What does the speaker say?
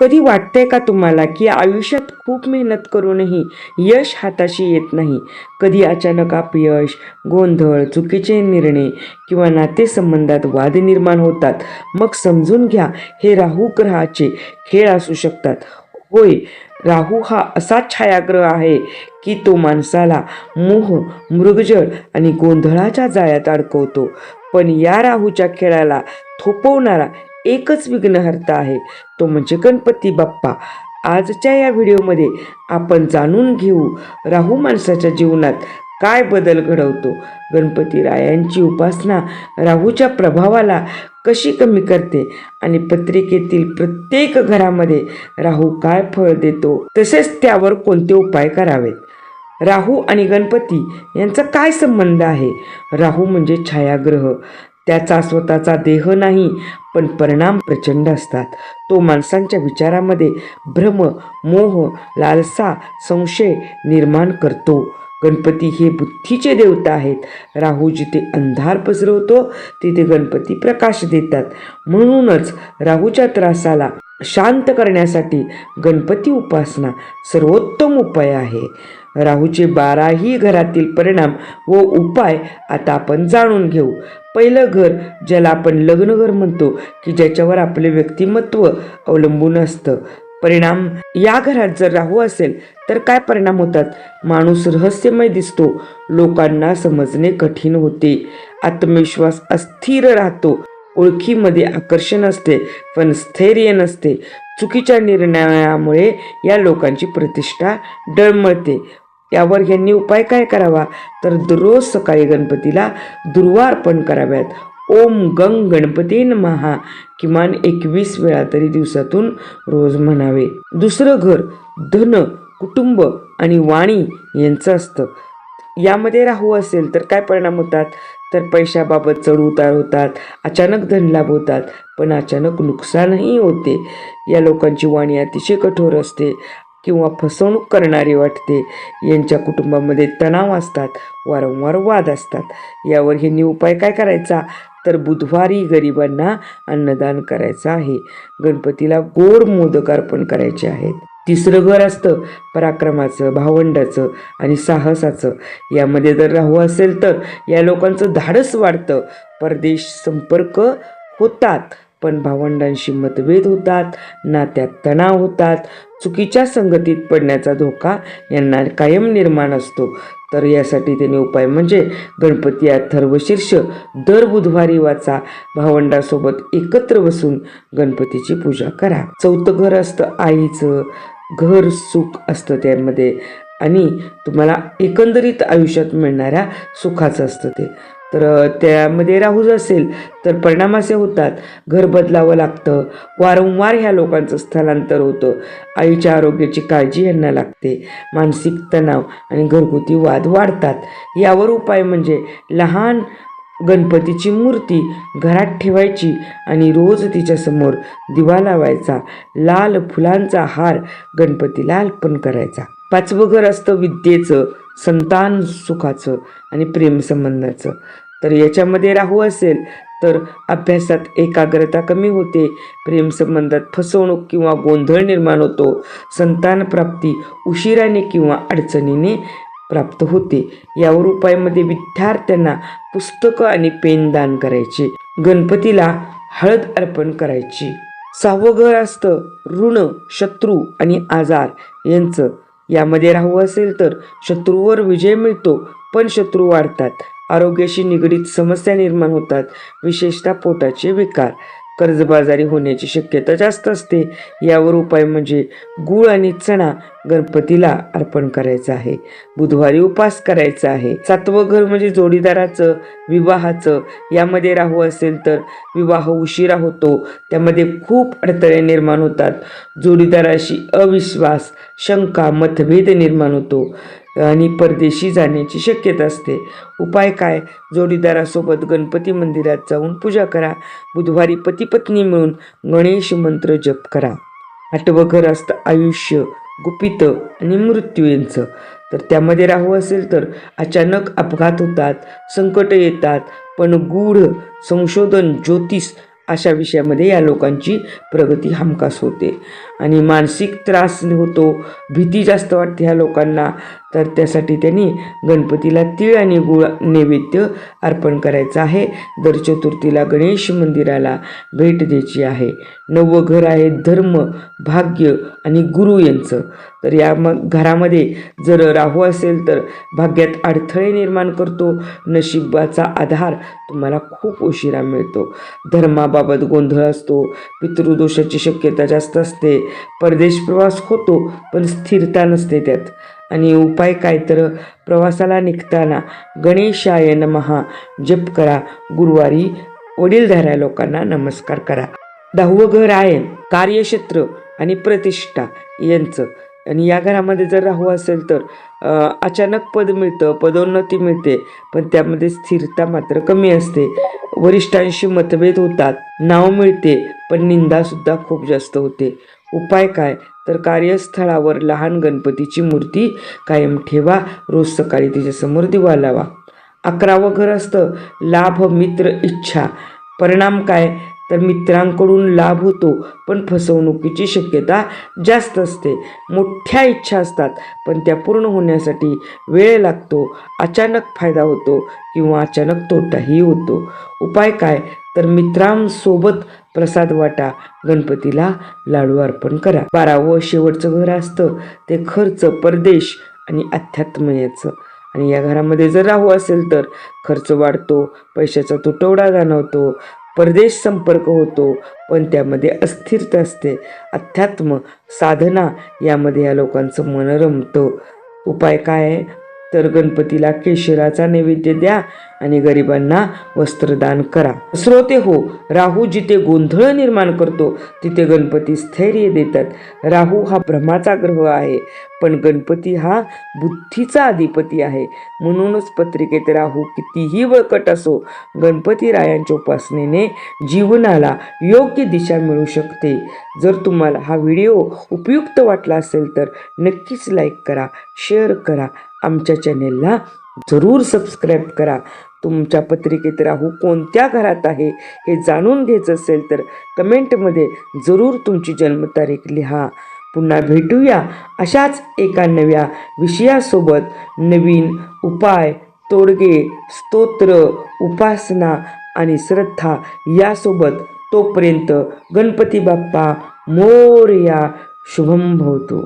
कधी वाटतंय का तुम्हाला की आयुष्यात खूप मेहनत करूनही यश हाताशी येत नाही? कधी अचानक अपयश गोंधळ चुकीचे निर्णय किंवा नातेसंबंधात वाद निर्माण होतात? मग समजून घ्या हे राहू ग्रहाचे खेळ असू शकतात. होय राहू हा असा छायाग्रह आहे की तो माणसाला मोह मृगजळ आणि गोंधळाच्या जाळ्यात अडकवतो. पण या राहूच्या खेळाला थोपवणारा एकच विघ्नहर्ता आहे. तो म्हणजे गणपती बाप्पा. आजच्या या व्हिडिओमध्ये आपण जाणून घेऊ राहू माणसाच्या जीवनात काय बदल घडवतो. गणपती रायांची उपासना राहूच्या प्रभावाला कशी कमी करते आणि पत्रिकेतील प्रत्येक घरामध्ये राहू काय फळ देतो तसेच त्यावर कोणते उपाय करावेत? राहू आणि गणपती यांचा काय संबंध आहे? राहू म्हणजे छायाग्रह. त्याचा स्वतःचा देह नाही पण परिणाम प्रचंड असतात. तो माणसांच्या विचारामध्ये भ्रम मोह लालसा संशय निर्माण करतो. गणपती हे बुद्धीचे देवता आहेत. राहू जिथे अंधार पसरवतो तिथे गणपती प्रकाश देतात. म्हणूनच राहूच्या त्रासाला शांत करण्यासाठी गणपती उपासना सर्वोत्तम उपाय आहे. राहूचे बाराही घरातील परिणाम व उपाय आता आपण जाणून घेऊ. पहिलं घर ज्याला आपण लग्नघर म्हणतो की ज्याच्यावर आपले व्यक्तिमत्व अवलंबून असतं. परिणाम या घरात जर राहू असेल तर काय परिणाम होतात? माणूस रहस्यमय दिसतो. लोकांना समजणे कठीण होते. आत्मविश्वास अस्थिर राहतो. ओळखीमध्ये आकर्षण असते पण स्थैर्य नसते. चुकीच्या निर्णयामुळे या लोकांची प्रतिष्ठा डळमळते. यावर ह्यांनी उपाय काय करावा? तर दररोज सकाळी गणपतीला दुर्वा अर्पण कराव्यात. ओम गंग गणपती महा किमान एकवीस वेळा तरी दिवसातून रोज म्हणावे. दुसरं घर धन कुटुंब आणि वाणी यांचं असतं. यामध्ये राहू असेल तर काय परिणाम होतात? तर पैशाबाबत चढ उतार होतात अचानक धनलाभ होतात पण अचानक नुकसानही होते. या लोकांची वाणी अतिशय कठोर असते. किंवा फसवणूक करणारी वाटते. यांच्या कुटुंबामध्ये तणाव असतात वारंवार वाद असतात. यावर ह्यांनी उपाय काय करायचा? तर बुधवारी गरिबांना अन्नदान करायचं आहे. गणपतीला गोड मोदक अर्पण करायचे आहेत. तिसरं घर असतं पराक्रमाचं भावंडाचं आणि साहसाचं. यामध्ये जर राहू असेल तर या लोकांचं धाडस वाढतं. परदेश संपर्क होतात. पण भावंडांशी मतभेद होतात नात्यात तणाव होतात. चुकीच्या संगतीत पडण्याचा धोका यांना कायम निर्माण असतो. तर यासाठी त्यांनी उपाय म्हणजे गणपती अथर्वशीर्ष दर बुधवारी वाचा. भावंडासोबत एकत्र बसून गणपतीची पूजा करा. चौथं घर असतं आईचं घर सुख असतं त्यामध्ये. आणि तुम्हाला एकंदरीत आयुष्यात मिळणाऱ्या सुखाचं असतं ते. तर त्यामध्ये राहू असेल तर परिणाम असे होतात. घर बदलावं लागतं. वारंवार ह्या लोकांचं स्थलांतर होतं. आईच्या आरोग्याची काळजी यांना लागते. मानसिक तणाव आणि घरगुती वाद वाढतात. यावर उपाय म्हणजे लहान गणपतीची मूर्ती घरात ठेवायची आणि रोज तिच्यासमोर दिवा लावायचा. लाल फुलांचा हार गणपतीला अर्पण करायचा. पाचवं घर असतं विद्येचं. संतान सुखाचं आणि प्रेमसंबंधाचं तर याच्यामध्ये राहू असेल तर अभ्यासात एकाग्रता कमी होते प्रेमसंबंधात फसवणूक किंवा गोंधळ निर्माण होतो संतान प्राप्ती उशिराने किंवा अडचणीने प्राप्त होते. यावर उपायामध्ये विद्यार्थ्यांना पुस्तकं आणि पेन दान करायचे गणपतीला हळद अर्पण करायची. सहावं घर असतं ऋण शत्रू आणि आजार यांचं यामध्ये राहू असेल तर शत्रूवर विजय मिळतो पण शत्रू वाढतात. आरोग्याशी निगडीत समस्या निर्माण होतात विशेषतः पोटाचे विकार. कर्जबाजारी होण्याची शक्यता जास्त असते. यावर उपाय म्हणजे गूळ आणि चणा गणपतीला अर्पण करायचा आहे. बुधवारी उपास करायचा आहे. सातवं घर म्हणजे जोडीदाराचं विवाहाचं. यामध्ये राहू असेल तर विवाह उशिरा होतो. त्यामध्ये खूप अडथळे निर्माण होतात. जोडीदाराशी अविश्वास शंका मतभेद निर्माण होतो. आणि परदेशी जाण्याची शक्यता असते. उपाय काय? जोडीदारासोबत गणपती मंदिरात जाऊन पूजा करा. बुधवारी पतीपत्नी मिळून गणेश मंत्र जप करा. आठवं घर असतं आयुष्य गुपित आणि मृत्यू यांचं तर त्यामध्ये राहू असेल तर अचानक अपघात होतात संकट येतात पण गूढ संशोधन ज्योतिष अशा विषयामध्ये या लोकांची प्रगती हमखास होते. आणि मानसिक त्रास होतो भीती जास्त वाटते ह्या लोकांना. तर त्यासाठी त्यांनी गणपतीला तीळ आणि गुळ नैवेद्य अर्पण करायचं आहे. दर चतुर्थीला गणेश मंदिराला भेट द्यायची आहे. नवं घर आहे धर्म भाग्य आणि गुरु यांचं. तर या मग घरामध्ये जर राहू असेल तर भाग्यात अडथळे निर्माण करतो. नशिबाचा आधार तुम्हाला खूप उशिरा मिळतो. धर्माबाबत गोंधळ असतो. पितृदोषाची शक्यता जास्त असते. परदेश प्रवास होतो पण स्थिरता नसते त्यात. आणि उपाय काय तर? प्रवासाला निघताना गणेशाय नमहा जप करा. गुरुवारी वडीलधाऱ्या लोकांना नमस्कार करा. दहावं घर आहे कार्यक्षेत्र आणि प्रतिष्ठा यांचं. आणि या घरामध्ये जर राहू असेल तर अचानक पद मिळतं पदोन्नती मिळते पण त्यामध्ये स्थिरता मात्र कमी असते. वरिष्ठांशी मतभेद होतात नाव मिळते पण निंदासुद्धा खूप जास्त होते. उपाय काय? तर कार्यस्थळावर लहान गणपतीची मूर्ती कायम ठेवा. रोज सकाळी तिच्यासमोर दिवा लावा. अकरावं घर असतं. लाभ मित्र इच्छा. परिणाम काय? तर मित्रांकडून लाभ होतो पण फसवणुकीची शक्यता जास्त असते. मोठ्या इच्छा असतात पण त्या पूर्ण होण्यासाठी वेळ लागतो. अचानक फायदा होतो किंवा अचानक तोटाही होतो. उपाय काय? तर मित्रांसोबत प्रसाद वाटा गणपतीला लाडू अर्पण करा. बारावं शेवटचं घर असतं ते खर्च परदेश आणि अध्यात्म याचं आणि या घरामध्ये जर राहू असेल तर खर्च वाढतो पैशाचा तुटवडा जाणवतो परदेश संपर्क होतो पण त्यामध्ये अस्थिरता असते. अध्यात्म साधना यामध्ये या लोकांचं मन रमतं. उपाय काय? आहे तर गणपतीला केशराचा नैवेद्य द्या आणि गरिबांना वस्त्रदान करा. श्रोते हो राहू जिथे गोंधळ निर्माण करतो तिथे गणपती स्थैर्य देतात. राहू हा भ्रमाचा ग्रह आहे. पण गणपती हा बुद्धीचा अधिपती आहे. म्हणूनच पत्रिकेत राहू कितीही वळकट असो गणपती रायांच्या उपासनेने जीवनाला योग्य दिशा मिळू शकते. जर तुम्हाला हा व्हिडिओ उपयुक्त वाटला असेल तर नक्कीच लाईक करा शेअर करा. आमच्या चॅनेलला जरूर सबस्क्राईब करा. तुमच्या पत्रिकेत राहू कोणत्या घरात आहे हे जाणून घ्यायचं असेल तर कमेंटमध्ये जरूर तुमची जन्मतारीख लिहा. पुन्हा भेटूया अशाच एका नव्या विषयासोबत नवीन उपाय तोडगे स्तोत्र उपासना आणि श्रद्धा यासोबत तोपर्यंत गणपती बाप्पा मोरया शुभम भवतो.